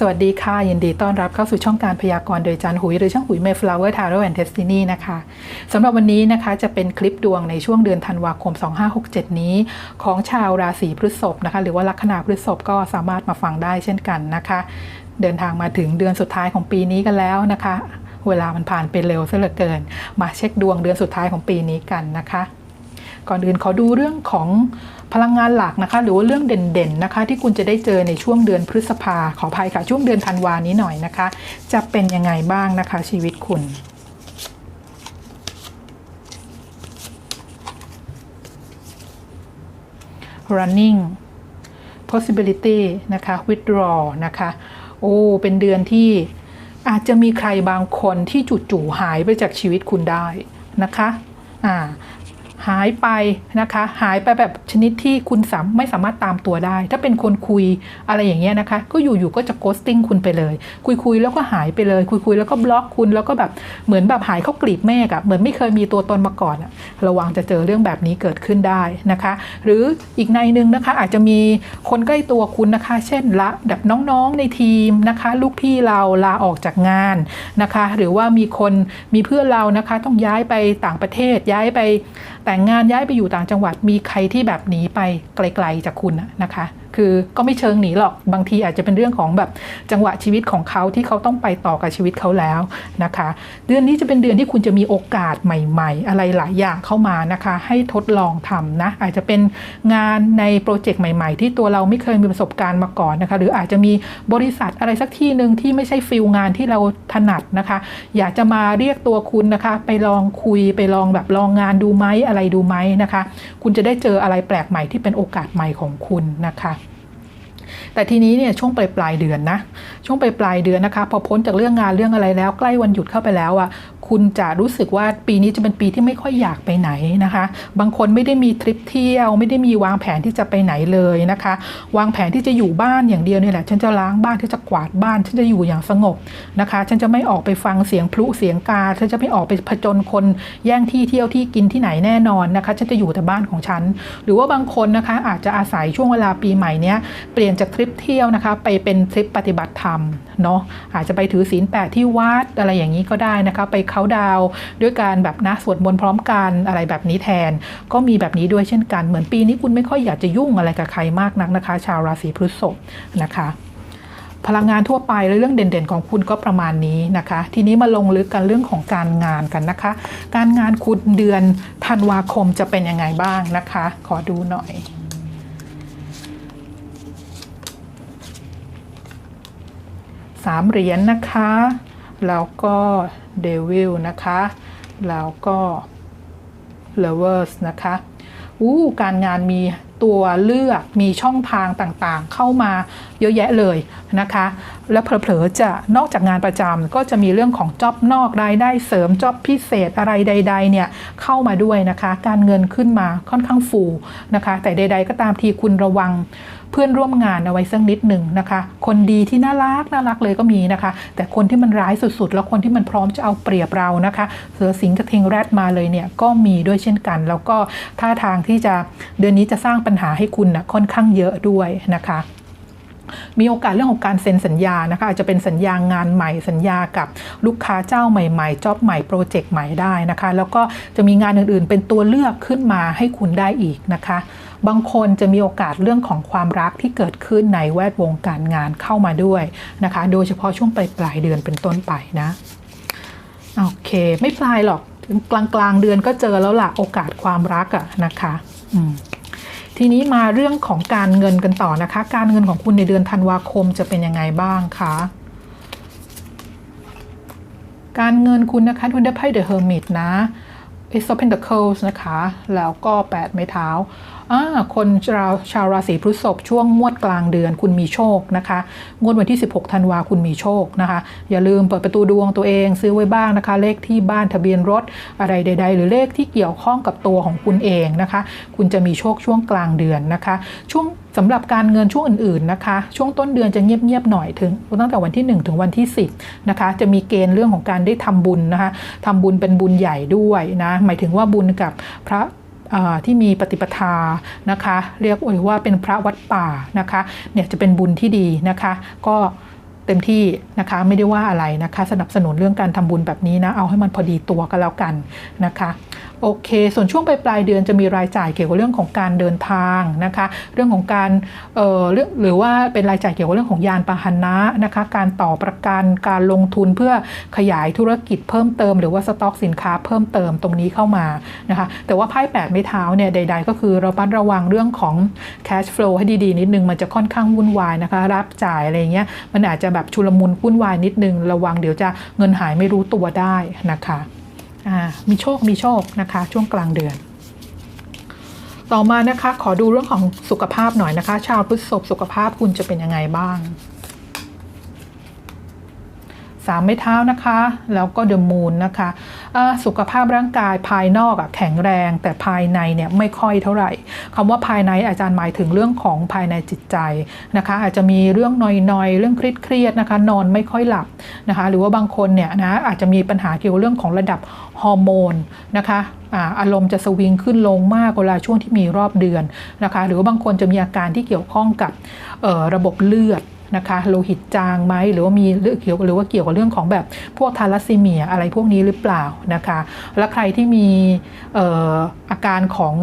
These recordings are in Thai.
สวัสดีค่ะ ยินดีต้อนรับเข้าสู่ช่องการพยากรณ์โดยจันหุย หรือช่างหุย Mayflower Tarot and Destiny นะคะสำหรับวันนี้นะคะจะเป็นคลิปดวงในช่วงเดือนธันวาคม 2567 นี้ ของชาวราศีพฤษภนะคะ หรือว่าลัคนาพฤษภก็สามารถมาฟังได้เช่นกันนะคะ เดินทางมาถึงเดือนสุดท้ายของปีนี้กันแล้วนะคะ เวลามันผ่านไปเร็วซะเหลือเกิน มาเช็คดวงเดือนสุดท้ายของปีนี้กันนะคะ ก่อนอื่นขอดูเรื่องของพลังงานหลักนะคะ หรือว่าเรื่องเด่นๆนะคะ ที่คุณจะได้เจอในช่วงเดือนพฤษภาขออภัยค่ะ ช่วงเดือนธันวานี้หน่อยนะคะ จะเป็นยังไงบ้างนะคะ ชีวิตคุณ running possibility นะคะ withdraw นะคะ โอ้ เป็นเดือนที่อาจจะมีใครบางคนที่จู่ๆหายไปจากชีวิตคุณได้นะคะ อ่า หายไปนะคะ หายไปแบบชนิดที่คุณสามไม่สามารถตามตัวได้ ถ้าเป็นคนคุยอะไรอย่างเงี้ยนะคะ ก็อยู่ๆก็จะโกสติ้งคุณไปเลย คุยๆแล้วก็หายไปเลย คุยๆแล้วก็บล็อกคุณแล้วก็แบบเหมือนแบบหายเข้ากลีบเมฆอะเหมือนไม่เคยมีตัวตนมาก่อนอะระวังจะเจอเรื่องแบบนี้เกิดขึ้นได้นะคะ หรืออีกในนึงนะคะอาจจะมีคนใกล้ตัวคุณนะคะ เช่นละแบบน้องๆในทีมนะคะ ลูกพี่เราลาออกจากงานนะคะ หรือว่ามีคนมีเพื่อนเรานะคะ ต้องย้ายไปต่างประเทศย้ายไปแต่งงานย้ายไปอยู่ต่างจังหวัดมีใครที่แบบหนีไปไกลๆจากคุณอะนะคะคือก็ไม่เชิงหนีหรอกบางทีอาจจะเป็นเรื่องของแบบจังหวะชีวิตของเขาที่เขาต้องไปต่อกับชีวิตเขาแล้วนะคะ เดือนนี้จะเป็นเดือนที่คุณจะมีโอกาสใหม่ ๆ อะไรหลายอย่างเข้ามานะคะ ให้ทดลองทำนะอาจจะเป็นงานในโปรเจกต์ใหม่ ๆ ที่ตัวเราไม่เคยมีประสบการณ์มาก่อนนะคะ หรืออาจจะมีบริษัทอะไรสักที่หนึ่งที่ไม่ใช่ฟิลงานที่เราถนัดนะคะ อยากจะมาเรียกตัวคุณนะคะ ไปลองคุยไปลองแบบลองงานดูไหมอะไรดูไหมนะคะ คุณจะได้เจออะไรแปลกใหม่ที่เป็นโอกาสใหม่ของคุณนะคะ แต่ทีนี้เนี่ยช่วงปลายปลายเดือนนะช่วงปลายปลายเดือนนะคะพอพ้นจากเรื่องงานเรื่องอะไรแล้วใกล้วันหยุดเข้าไปแล้วอะ คุณจะรู้สึกว่าปีนี้จะเป็นปีที่ไม่ค่อยอยากไปไหนนะคะ บางคนไม่ได้มีทริปเที่ยว ไม่ได้มีวางแผนที่จะไปไหนเลยนะคะ วางแผนที่จะอยู่บ้านอย่างเดียวนี่แหละ ฉันจะล้างบ้านฉันจะกวาดบ้านฉันจะอยู่อย่างสงบนะคะ ฉันจะไม่ออกไปฟังเสียงพลุเสียงกาฉันจะไม่ออกไปผจญคนแย่งที่เที่ยวที่กินที่ไหนแน่นอนนะคะ ฉันจะอยู่แต่บ้านของฉัน หรือว่าบางคนนะคะอาจจะอาศัยช่วงเวลาปีใหม่เนี้ยเปลี่ยนจากทริปเที่ยวนะคะ ไปเป็นทริปปฏิบัติธรรมเนาะอาจจะไปถือศีลแปดที่วัดอะไรอย่างนี้ก็ได้นะคะไปเขาดาวด้วยการแบบนะสวดมนต์พร้อมกันอะไรแบบนี้แทน ก็มีแบบนี้ด้วยเช่นกันเหมือนปีนี้คุณไม่ค่อยอยากจะยุ่งอะไรกับใครมากนักนะคะ ชาวราศีพฤษภนะคะพลังงานทั่วไปและเรื่องเด่นๆ ของคุณก็ประมาณนี้นะคะ ทีนี้มาลงลึกกันเรื่องของการงานกันนะคะ การงานคุณเดือนธันวาคมจะเป็นยังไงบ้างนะคะ ขอดูหน่อย สามเหรียญนนะคะ แล้วก็เดวิลนะคะ แล้วก็ lovers นะคะอู้การงานมีตัวเลือกมีช่องทางต่างๆ เข้ามาเยอะแยะเลยนะคะ แล้วเผลอๆจะนอกจากงานประจำก็จะมีเรื่องของจ็อบนอกรายได้เสริมจ็อบพิเศษอะไรใด ๆ เนี่ยเข้ามาด้วยนะคะ การเงินขึ้นมาค่อนข้างฟูนะคะ แต่ใด ๆ ก็ตามทีคุณระวัง เพื่อนร่วมงานเอาไว้สักนิดหนึ่งนะคะ คนดีที่น่ารักน่ารักเลยก็มีนะคะ แต่คนที่มันร้ายสุดๆ แล้วคนที่มันพร้อมจะเอาเปรียบเรานะคะ เสือสิงกระเทงแรดมาเลยเนี่ยก็มีด้วยเช่นกัน แล้วก็ท่าทางที่จะเดือนนี้จะสร้างปัญหาให้คุณนะค่อนข้างเยอะด้วยนะคะมีโอกาสเรื่องของการเซ็นสัญญานะคะอาจจะเป็นสัญญางานใหม่สัญญากับลูกค้าเจ้าใหม่ๆจ็อบใหม่โปรเจกต์ใหม่ได้นะคะ แล้วก็จะมีงานอื่นๆ เป็นตัวเลือกขึ้นมาให้คุณได้อีกนะคะ บางคนจะมีโอกาสเรื่องของความรักที่เกิดขึ้นในแวดวงการงานเข้ามาด้วยนะคะ โดยเฉพาะช่วงปลายปลายเดือนเป็นต้นไปนะโอเค ไม่ปลายหรอกกลางกลางเดือนก็เจอแล้วล่ะโอกาสความรักอะนะคะทีนี้มาเรื่องของการเงินกันต่อนะคะ การเงินของคุณในเดือนธันวาคมจะเป็นยังไงบ้างคะการเงินคุณนะคะคุณได้ไพ่เดอะเฮอร์มิตนะ Ace of Pentacles นะคะ แล้วก็ 8 ไม้เท้า อ่าคนชาวชาวราศีพฤษภช่วงงวดกลางเดือนคุณมีโชคนะคะ งวดวันที่ 16ธันวาคุณมีโชคนะคะ อย่าลืมเปิดประตูดวงตัวเองซื้อไว้บ้างนะคะ เลขที่บ้านทะเบียนรถอะไรใด ๆ หรือเลขที่เกี่ยวข้องกับตัวของคุณเองนะคะ คุณจะมีโชคช่วงกลางเดือนนะคะ ช่วงสำหรับการเงินช่วงอื่นๆนะคะ ช่วงต้นเดือนจะเงียบๆหน่อยถึงตั้งแต่วันที่ 1 ถึงวันที่ 10นะคะจะมีเกณฑ์เรื่องของการได้ทำบุญนะคะทำบุญเป็นบุญใหญ่ด้วยนะหมายถึงว่าบุญกับพระ ที่มีปฏิปทานะคะ เรียกว่าเป็นพระวัดป่านะคะเนี่ยจะเป็นบุญที่ดีนะคะ ก็เต็มที่นะคะไม่ได้ว่าอะไรนะคะ สนับสนุนเรื่องการทำบุญแบบนี้นะเอาให้มันพอดีตัวก็แล้วกันนะคะ โอเค ส่วนช่วงปลายปลายเดือนจะมีรายจ่ายเกี่ยวกับเรื่องของการเดินทางนะคะ เรื่องของการเอ่อเรื่องหรือว่าเป็นรายจ่ายเกี่ยวกับเรื่องของยานพาหนะนะคะ การต่อประกันการลงทุนเพื่อขยายธุรกิจเพิ่มเติม หรือว่าสต็อกสินค้าเพิ่มเติมตรงนี้เข้ามานะคะ แต่ว่าไพ่แปดไม้เท้าเนี่ยใด ๆ ก็คือเราบัดระวังเรื่องของ cash flow ให้ดีๆ นิดนึง มันจะค่อนข้างวุ่นวายนะคะ รับจ่ายอะไรเงี้ยมันอาจจะแบบชุลมุนวุ่นวายนิดนึง ระวังเดี๋ยวจะเงินหายไม่รู้ตัวได้นะคะ มีโชคมีโชคนะคะ ช่วงกลางเดือน ต่อมานะคะ ขอดูเรื่องของสุขภาพหน่อยนะคะ ชาวพฤษภสุขภาพคุณจะเป็นยังไงบ้าง สามไม้เท้านะคะ แล้วก็เดอะมูนนะคะสุขภาพร่างกายภายนอกอะแข็งแรง แต่ภายในเนี่ยไม่ค่อยเท่าไหร่คำว่าภายในอาจารย์หมายถึงเรื่องของภายในจิตใจนะคะ อาจจะมีเรื่องนอยๆ เรื่องเครียดๆนะคะ นอนไม่ค่อยหลับนะคะ หรือว่าบางคนเนี่ยนะอาจจะมีปัญหาเกี่ยวกับเรื่องของระดับฮอร์โมนนะคะอารมณ์จะสวิงขึ้นลงมากเวลาช่วงที่มีรอบเดือนนะคะ หรือว่าบางคนจะมีอาการที่เกี่ยวข้องกับระบบเลือด นะคะโลหิตจางไหมหรือว่ามีเรื่อเกี่ยวหรือว่าเกี่ยวกับเรื่องของแบบพวกทาลัสซีเมียอะไรพวกนี้หรือเปล่านะคะ และใครที่มีอาการของ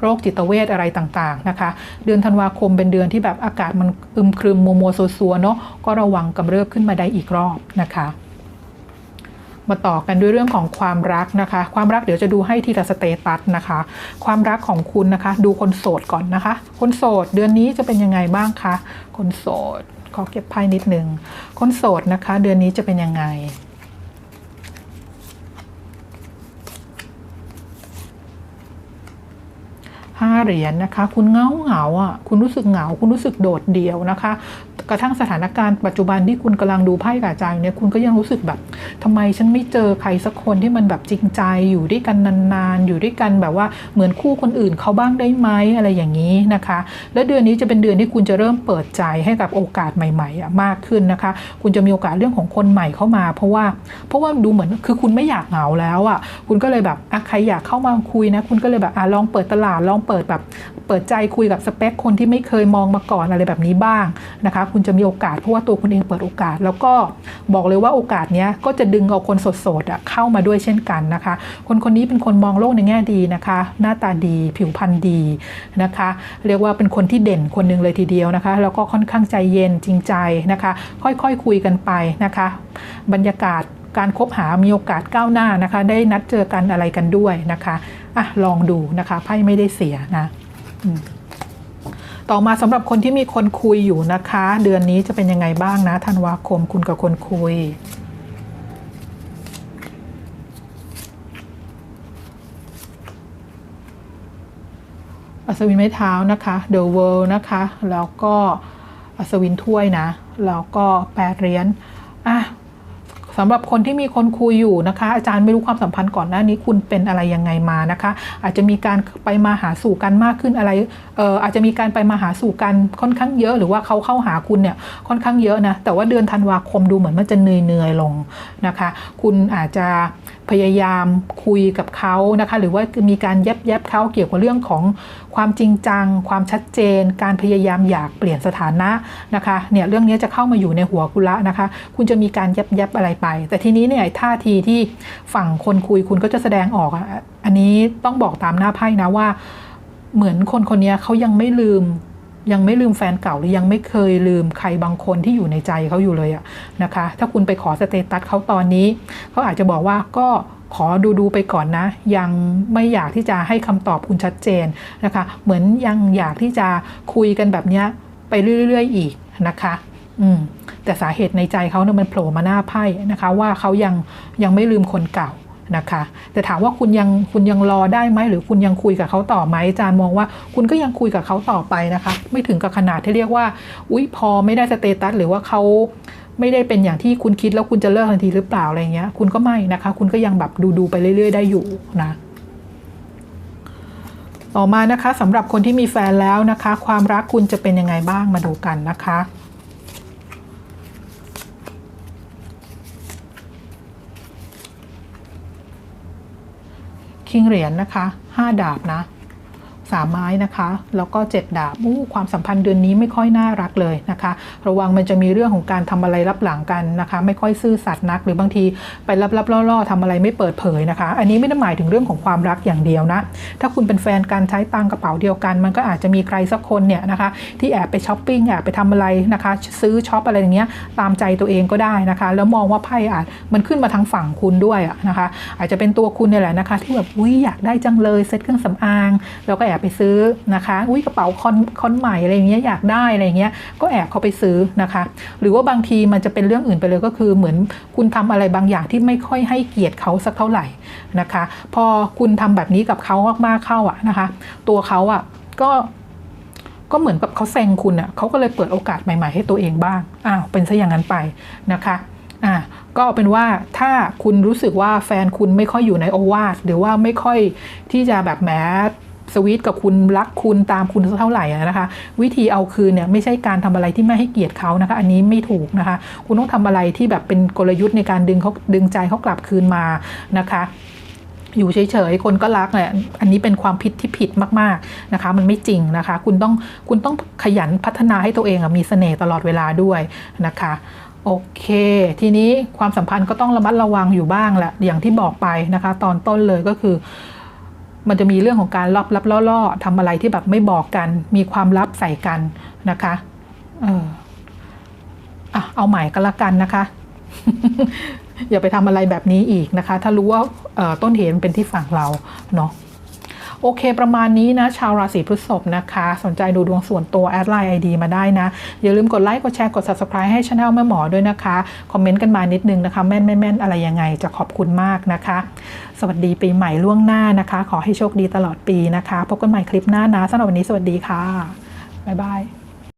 โรคจิตเวชอะไรต่างๆนะคะ เดือนธันวาคมเป็นเดือนที่แบบอากาศมันอึมครึมมัวมัวๆซัวๆเนาะก็ระวังกำเริบขึ้นมาได้อีกรอบนะคะมาต่อกันด้วยเรื่องของความรักนะคะ ความรักเดี๋ยวจะดูให้ทีละสเตตัสนะคะ ความรักของคุณนะคะ ดูคนโสดก่อนนะคะ คนโสดเดือนนี้จะเป็นยังไงบ้างคะ คนโสด ขอเก็บไพ่นิดนึงคนโสดนะคะ เดือนนี้จะเป็นยังไงห้าเหรียญนะคะ คุณเงาเหงาอะคุณรู้สึกเหงา คุณรู้สึกโดดเดี่ยวนะคะ กระทั่งสถานการณ์ปัจจุบันที่คุณกำลังดูไพ่กับอาจารย์เนี่ยคุณก็ยังรู้สึกแบบทำไมฉันไม่เจอใครสักคนที่มันแบบจริงใจอยู่ด้วยกันนานๆ อยู่ด้วยกันแบบว่าเหมือนคู่คนอื่นเขาบ้างได้ไหมอะไรอย่างนี้นะคะ และเดือนนี้จะเป็นเดือนที่คุณจะเริ่มเปิดใจให้กับโอกาสใหม่ๆมากขึ้นนะคะ คุณจะมีโอกาสเรื่องของคนใหม่เข้ามา เพราะว่าเพราะว่าดูเหมือนคือคุณไม่อยากเหงาแล้วอะคุณก็เลยแบบอะใครอยากเข้ามาคุยนะ คุณก็เลยแบบอะลองเปิดตลาดลองเปิดแบบเปิดใจคุยกับสเปคคนที่ไม่เคยมองมาก่อนอะไรแบบนี้บ้างนะคะคุณจะมีโอกาสเพราะว่าตัวคุณเองเปิดโอกาส แล้วก็บอกเลยว่าโอกาสเนี้ยก็จะดึงเอาคนสดๆอะเข้ามาด้วยเช่นกันนะคะ คนคนนี้เป็นคนมองโลกในแง่ดีนะคะ หน้าตาดีผิวพรรณดีนะคะ เรียกว่าเป็นคนที่เด่นคนหนึ่งเลยทีเดียวนะคะ แล้วก็ค่อนข้างใจเย็นจริงใจนะคะ ค่อยๆคคุยกันไปนะคะ บรรยากาศการคบหามีโอกาสก้าวหน้านะคะ ได้นัดเจอกันอะไรกันด้วยนะคะอะลองดูนะคะไพ่ไม่ได้เสียนะ ต่อมาสำหรับคนที่มีคนคุยอยู่นะคะ เดือนนี้จะเป็นยังไงบ้างนะธันวาคมคุณกับคนคุยอัศวินไม้เท้านะคะ The World นะคะ แล้วก็อัศวินถ้วยนะ แล้วก็แปดเหรียญอะ สำหรับคนที่มีคนคุยอยู่นะคะ อาจารย์ไม่รู้ความสัมพันธ์ก่อนหน้านี้คุณเป็นอะไรยังไงมานะคะ อาจจะมีการไปมาหาสู่กันมากขึ้นอะไรเอ่ออาจจะมีการไปมาหาสู่กันค่อนข้างเยอะหรือว่าเขาเข้าหาคุณเนี่ยค่อนข้างเยอะนะแต่ว่าเดือนธันวาคมดูเหมือนมันจะเหนื่อยๆลงนะคะ คุณอาจจะพยายามคุยกับเขานะคะ หรือว่ามีการแยบแยบเขาเกี่ยวกับเรื่องของความจริงจัง ความชัดเจน การพยายามอยากเปลี่ยนสถานะนะคะเนี่ยเรื่องนี้จะเข้ามาอยู่ในหัวคุณละนะคะ คุณจะมีการแยบแยบอะไรไป แต่ทีนี้เนี่ยท่าทีที่ฝั่งคนคุยคุณก็จะแสดงออกอันนี้ต้องบอกตามหน้าไพ่นะว่า เหมือนคนคนนี้เขายังไม่ลืม ยังไม่ลืมแฟนเก่าหรือยังไม่เคยลืมใครบางคนที่อยู่ในใจเขาอยู่เลยอะนะคะ ถ้าคุณไปขอสเตตัสเขาตอนนี้เขาอาจจะบอกว่าก็ขอดูดูๆไปก่อนนะ ยังไม่อยากที่จะให้คำตอบคุณชัดเจนนะคะ เหมือนยังอยากที่จะคุยกันแบบเนี้ยไปเรื่อย ๆ อีกนะคะ อืมแต่สาเหตุในใจเขาเนี่ยมันโผล่มาหน้าไพ่นะคะว่าเขายังยังไม่ลืมคนเก่านะคะ แต่ถามว่าคุณยังคุณยังรอได้ไหมหรือคุณยังคุยกับเขาต่อไหมอาจารย์มองว่าคุณก็ยังคุยกับเขาต่อไปนะคะ ไม่ถึงกับขนาดที่เรียกว่าอุ๊ยพอไม่ได้สเตตัสหรือว่าเขาไม่ได้เป็นอย่างที่คุณคิดแล้วคุณจะเลิกทันทีหรือเปล่าอะไรเงี้ย คุณก็ไม่นะคะ คุณก็ยังแบบดูดูไปเรื่อย ๆ ได้อยู่นะต่อมานะคะสำหรับคนที่มีแฟนแล้วนะคะ ความรักคุณจะเป็นยังไงบ้างมาดูกันนะคะ คิงเหรียญนะคะห้าดาบนะ สามไม้นะคะ แล้วก็เจ็ดดาบอู้ความสัมพันธ์เดือนนี้ไม่ค่อยน่ารักเลยนะคะ ระวังมันจะมีเรื่องของการทำอะไรรับหลังกันนะคะ ไม่ค่อยซื่อสัตย์นัก หรือบางทีไปรับๆล่อๆทำอะไรไม่เปิดเผยนะคะ อันนี้ไม่ได้หมายถึงเรื่องของความรักอย่างเดียวนะ ถ้าคุณเป็นแฟนกันใช้ตังกระเป๋าเดียวกัน มันก็อาจจะมีใครสักคนเนี่ยนะคะ ที่แอบไปช้อปปิ้งแอบไปทำอะไรนะคะ ซื้อช็อปอะไรอย่างเงี้ยตามใจตัวเองก็ได้นะคะ แล้วมองว่าไพ่อาจมันขึ้นมาทางฝั่งคุณด้วยนะคะ อาจจะเป็นตัวคุณเนี่ยแหละนะคะ ที่แบบอุ้ยอยากได้จังเลยเซ็ตเครื่องสำอาง แล้วก็แอบไปซื้อนะคะ อุ้ยกระเป๋าคอนคอนใหม่อะไรอย่างเงี้ยอยากได้อะไรอย่างเงี้ยก็แอบเขาไปซื้อนะคะ หรือว่าบางทีมันจะเป็นเรื่องอื่นไปเลยก็คือเหมือนคุณทำอะไรบางอย่างที่ไม่ค่อยให้เกียรติเขาสักเท่าไหร่นะคะ พอคุณทำแบบนี้กับเขามากๆเข้าอะนะคะ ตัวเขาอะก็ก็เหมือนกับเขาแซงคุณอะเขาก็เลยเปิดโอกาสใหม่ ๆ ให้ตัวเองบ้างอ้าวเป็นซะอย่างนั้นไปนะคะอ่าก็เอาเป็นว่าถ้าคุณรู้สึกว่าแฟนคุณไม่ค่อยอยู่ในโอวาทหรือว่าไม่ค่อยที่จะแบบแหม สวีทกับคุณรักคุณตามคุณเท่าไหร่นะคะ วิธีเอาคืนเนี่ยไม่ใช่การทำอะไรที่ไม่ให้เกียรติเขานะคะ อันนี้ไม่ถูกนะคะ คุณต้องทำอะไรที่แบบเป็นกลยุทธ์ในการดึงเขาดึงใจเขากลับคืนมานะคะอยู่เฉยๆ คนก็รักแหละ อันนี้เป็นความผิดที่ผิดมากๆนะคะ มันไม่จริงนะคะ คุณต้องคุณต้องขยันพัฒนาให้ตัวเองมีเสน่ห์ตลอดเวลาด้วยนะคะโอเค ทีนี้ความสัมพันธ์ก็ต้องระมัดระวังอยู่บ้างแหละ อย่างที่บอกไปนะคะ ตอนต้นเลยก็คือ มันจะมีเรื่องของการลับลับล่อๆทำอะไรที่แบบไม่บอกกัน มีความลับใส่กันนะคะเอออะเอาใหม่ก็แล้วกันนะคะ อย่าไปทำอะไรแบบนี้อีกนะคะ ถ้ารู้ว่าต้นเหตุเป็นที่ฝั่งเราเนาะ โอเคประมาณนี้นะ ชาวราศีพฤษภนะคะ สนใจดูดวงส่วนตัวแอดไลน์ไอดีมาได้นะ อย่าลืมกดไลค์กดแชร์กด subscribe ให้ช anel แม่หมอด้วยนะคะ คอมเมนต์กันมานิดนึงนะคะ แม่นแม่แม่นอะไรยังไงจะขอบคุณมากนะคะ สวัสดีปีใหม่ล่วงหน้านะคะ ขอให้โชคดีตลอดปีนะคะ พบกันใหม่คลิปหน้านะสำหรับวันนี้สวัสดีค่ะบ๊ายบาย